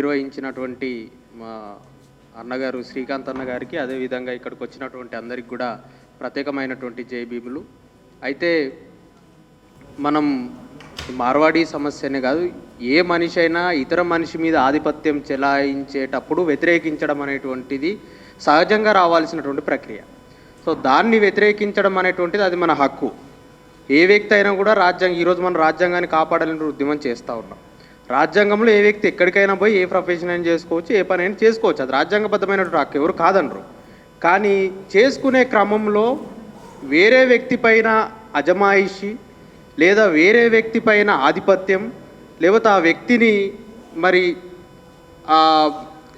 నిర్వహించినటువంటి మా అన్నగారు శ్రీకాంత్ అన్న గారికి అదేవిధంగా ఇక్కడికి వచ్చినటువంటి అందరికి కూడా ప్రత్యేకమైనటువంటి జయభీములు అయితే మనం మార్వాడీ మార్వాడి సమస్యనే కాదు ఏ మనిషి అయినా ఇతర మనిషి మీద ఆధిపత్యం చెలాయించేటప్పుడు వ్యతిరేకించడం అనేటువంటిది సహజంగా రావాల్సినటువంటి ప్రక్రియ. సో దాన్ని వ్యతిరేకించడం అనేటువంటిది అది మన హక్కు. ఏ వ్యక్తి అయినా కూడా రాజ్యాంగం ఈరోజు మన రాజ్యాంగాన్ని కాపాడాలని ఉద్యమం చేస్తూ ఉన్నాం. రాజ్యాంగంలో ఏ వ్యక్తి ఎక్కడికైనా పోయి ఏ ప్రొఫెషన్ అయినా చేసుకోవచ్చు ఏ పని అయినా చేసుకోవచ్చు. అది రాజ్యాంగబద్ధమైనటువంటి హక్కు ఎవరు కాదనరు. కానీ చేసుకునే క్రమంలో వేరే వ్యక్తి పైన అజమాయిషి లేదా వేరే వ్యక్తి పైన ఆధిపత్యం లేకపోతే ఆ వ్యక్తిని మరి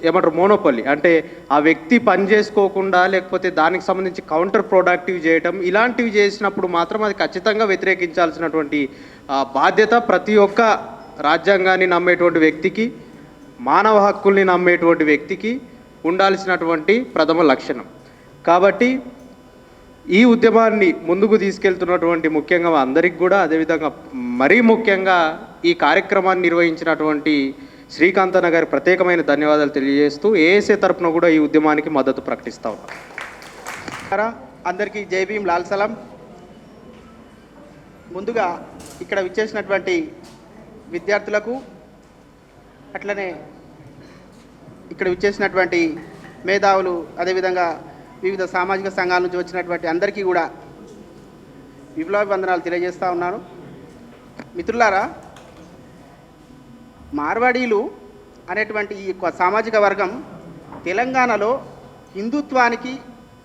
ఏమంటారు మోనోపల్లి అంటే ఆ వ్యక్తి పని చేసుకోకుండా లేకపోతే దానికి సంబంధించి కౌంటర్ ప్రొడక్టివ్ చేయటం ఇలాంటివి చేసినప్పుడు మాత్రం అది ఖచ్చితంగా వ్యతిరేకించాల్సినటువంటి బాధ్యత ప్రతి ఒక్క రాజ్యాంగాన్ని నమ్మేటువంటి వ్యక్తికి మానవ హక్కుల్ని నమ్మేటువంటి వ్యక్తికి ఉండాల్సినటువంటి ప్రథమ లక్షణం. కాబట్టి ఈ ఉద్యమాన్ని ముందుకు తీసుకెళ్తున్నటువంటి ముఖ్యంగా అందరికి కూడా అదేవిధంగా మరీ ముఖ్యంగా ఈ కార్యక్రమాన్ని నిర్వహించినటువంటి శ్రీకాంతన్న గారి ప్రత్యేకమైన ధన్యవాదాలు తెలియజేస్తూ ఏఎస్ఏ తరపున కూడా ఈ ఉద్యమానికి మద్దతు ప్రకటిస్తా ఉన్నాం. అందరికీ జై భీమ్ లాల్ సలాం. ముందుగా ఇక్కడ విచ్చేసినటువంటి విద్యార్థులకు అట్లనే ఇక్కడ విచ్చేసినటువంటి మేధావులు అదేవిధంగా వివిధ సామాజిక సంఘాల నుంచి వచ్చినటువంటి అందరికీ కూడా విప్లవాభివందనాలు తెలియజేస్తూ ఉన్నాను. మిత్రులారా మార్వాడీలు అనేటువంటి ఈ యొక్క సామాజిక వర్గం తెలంగాణలో హిందుత్వానికి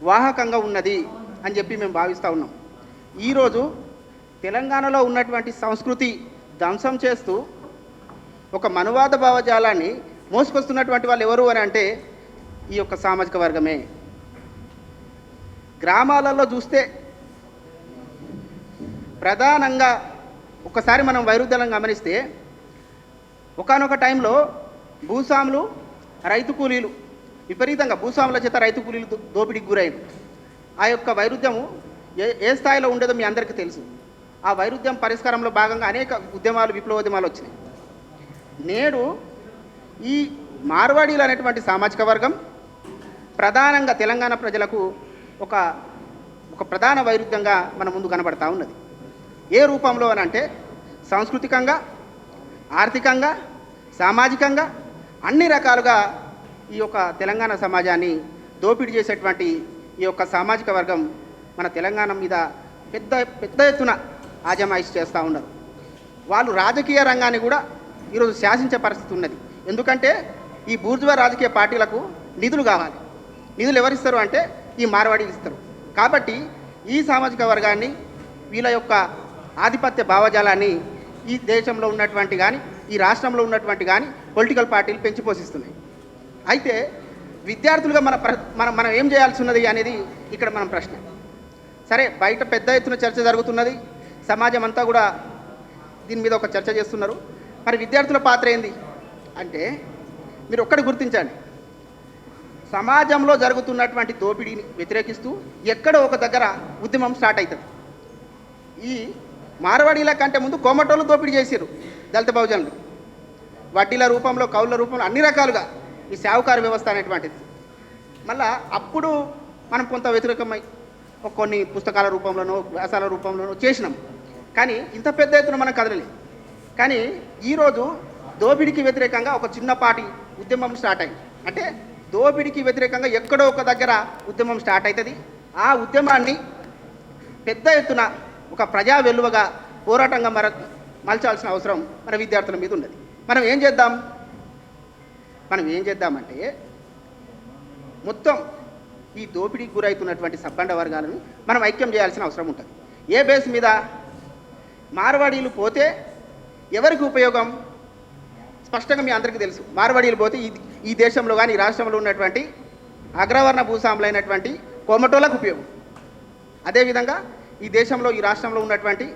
వాహకంగా ఉన్నది అని చెప్పి మేము భావిస్తూ ఉన్నాం. ఈరోజు తెలంగాణలో ఉన్నటువంటి సంస్కృతి ధ్వంసం చేస్తూ ఒక మనువాద భావజాలాన్ని మోసుకొస్తున్నటువంటి వాళ్ళు ఎవరు అని అంటే ఈ యొక్క సామాజిక వర్గమే. గ్రామాలలో చూస్తే ప్రధానంగా ఒకసారి మనం వైరుధ్యాలను గమనిస్తే ఒకానొక టైంలో భూస్వాములు రైతు కూలీలు విపరీతంగా భూస్వాముల చేత రైతు కూలీలు దోపిడికి దోపిడీకి గురైన ఆ యొక్క వైరుధ్యము ఏ ఏ స్థాయిలో ఉండేదో మీ అందరికీ తెలుసు. ఆ వైరుధ్యం పరిష్కారంలో భాగంగా అనేక ఉద్యమాలు విప్లవోద్యమాలు వచ్చినాయి. నేడు ఈ మార్వాడీలు అనేటువంటి సామాజిక వర్గం ప్రధానంగా తెలంగాణ ప్రజలకు ఒక ఒక ప్రధాన వైరుధ్యంగా మన ముందు కనబడతా ఉన్నది. ఏ రూపంలో అని అంటే సాంస్కృతికంగా ఆర్థికంగా సామాజికంగా అన్ని రకాలుగా ఈ యొక్క తెలంగాణ సమాజాన్ని దోపిడీ చేసేటువంటి ఈ యొక్క సామాజిక వర్గం మన తెలంగాణ మీద పెద్ద పెద్ద ఎత్తున ఆజమాయిషి చేస్తూ ఉన్నారు. వాళ్ళు రాజకీయ రంగాన్ని కూడా ఈరోజు శాసించే పరిస్థితి ఉన్నది. ఎందుకంటే ఈ బూర్జువా రాజకీయ పార్టీలకు నిధులు కావాలి. నిధులు ఎవరిస్తారు అంటే ఈ మార్వాడికి ఇస్తారు. కాబట్టి ఈ సామాజిక వర్గాన్ని వీళ్ళ యొక్క ఆధిపత్య భావజాలాన్ని ఈ దేశంలో ఉన్నటువంటి కానీ ఈ రాష్ట్రంలో ఉన్నటువంటి కానీ పొలిటికల్ పార్టీలు పెంచి పోషిస్తున్నాయి. అయితే విద్యార్థులుగా మన ప్ర మనం మనం ఏం చేయాల్సి ఉన్నది అనేది ఇక్కడ మనం ప్రశ్న. సరే బయట పెద్ద ఎత్తున చర్చ జరుగుతున్నది. సమాజం అంతా కూడా దీని మీద ఒక చర్చ చేస్తున్నారు. మరి విద్యార్థుల పాత్ర ఏంది? అంటే మీరు ఒక్కటి గుర్తించండి. సమాజంలో జరుగుతున్నటువంటి దోపిడీని వ్యతిరేకిస్తూ ఎక్కడో ఒక దగ్గర ఉద్యమం స్టార్ట్ అవుతుంది ఈ మార్వాడీల కంటే ముందు కోమటోళ్ళు దోపిడీ చేశారు దళిత బహుజనులు. వడ్డీల రూపంలో కౌళ్ళ రూపంలో అన్ని రకాలుగా ఈ సావుకారు వ్యవస్థ అనేటువంటిది. మళ్ళా అప్పుడు మనం కొంత వ్యతిరేకమై కొన్ని పుస్తకాల రూపంలోనో వ్యాసాల రూపంలోనో చేసినాం. కానీ ఇంత పెద్ద ఎత్తున మనం కదలలేదు కానీ ఈరోజు దోపిడికి వ్యతిరేకంగా ఒక చిన్నపాటి ఉద్యమం స్టార్ట్ అయింది. అంటే దోపిడికి వ్యతిరేకంగా ఎక్కడో ఒక దగ్గర ఉద్యమం స్టార్ట్ అవుతుంది. ఆ ఉద్యమాన్ని పెద్ద ఎత్తున ఒక ప్రజా వెలువగా పోరాటంగా మర మలచాల్సిన అవసరం మన విద్యార్థుల మీద ఉన్నది. మనం ఏం చేద్దాం? మనం ఏం చేద్దామంటే మొత్తం ఈ దోపిడీకి గురవుతున్నటువంటి సబ్బండ వర్గాలను మనం ఐక్యం చేయాల్సిన అవసరం ఉంటుంది. ఏ బేస్ మీద మార్వాడీలు పోతే ఎవరికి ఉపయోగం? స్పష్టంగా మీ అందరికీ తెలుసు. మార్వాడీలు పోతే ఈ ఈ దేశంలో కానీ ఈ రాష్ట్రంలో ఉన్నటువంటి అగ్రవర్ణ భూస్వాములైనటువంటి కోమటోలకు ఉపయోగం. అదేవిధంగా ఈ దేశంలో ఈ రాష్ట్రంలో ఉన్నటువంటి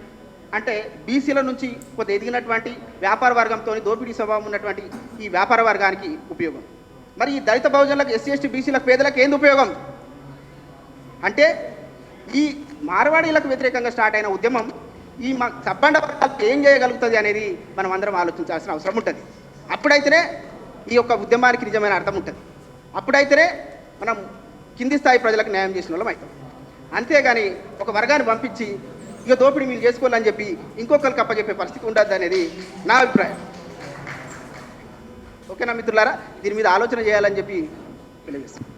అంటే బీసీల నుంచి కొంత ఎదిగినటువంటి వ్యాపార వర్గంతో దోపిడీ స్వభావం ఉన్నటువంటి ఈ వ్యాపార వర్గానికి ఉపయోగం. మరి ఈ దళిత బహుజనులకు ఎస్సీ ఎస్టీ బీసీలకు పేదలకు ఏంది ఉపయోగం? అంటే ఈ మార్వాడీలకు వ్యతిరేకంగా స్టార్ట్ అయిన ఉద్యమం ఈ మా సబ్బండ వర్గాలకు ఏం చేయగలుగుతుంది అనేది మనం అందరం ఆలోచించాల్సిన అవసరం ఉంటుంది. అప్పుడైతేనే ఈ యొక్క ఉద్యమానికి నిజమైన అర్థం ఉంటుంది. అప్పుడైతేనే మనం కింది స్థాయి ప్రజలకు న్యాయం చేసిన వాళ్ళం అవుతాం అంతేగాని ఒక వర్గాన్ని పంపించి ఇక దోపిడీ మీరు చేసుకోవాలని చెప్పి ఇంకొకరికి అప్పచెప్పే పరిస్థితి ఉండద్దు అనేది నా అభిప్రాయం. ఓకేనా మిత్రులారా? దీని మీద ఆలోచన చేయాలని చెప్పి తెలియజేస్తాను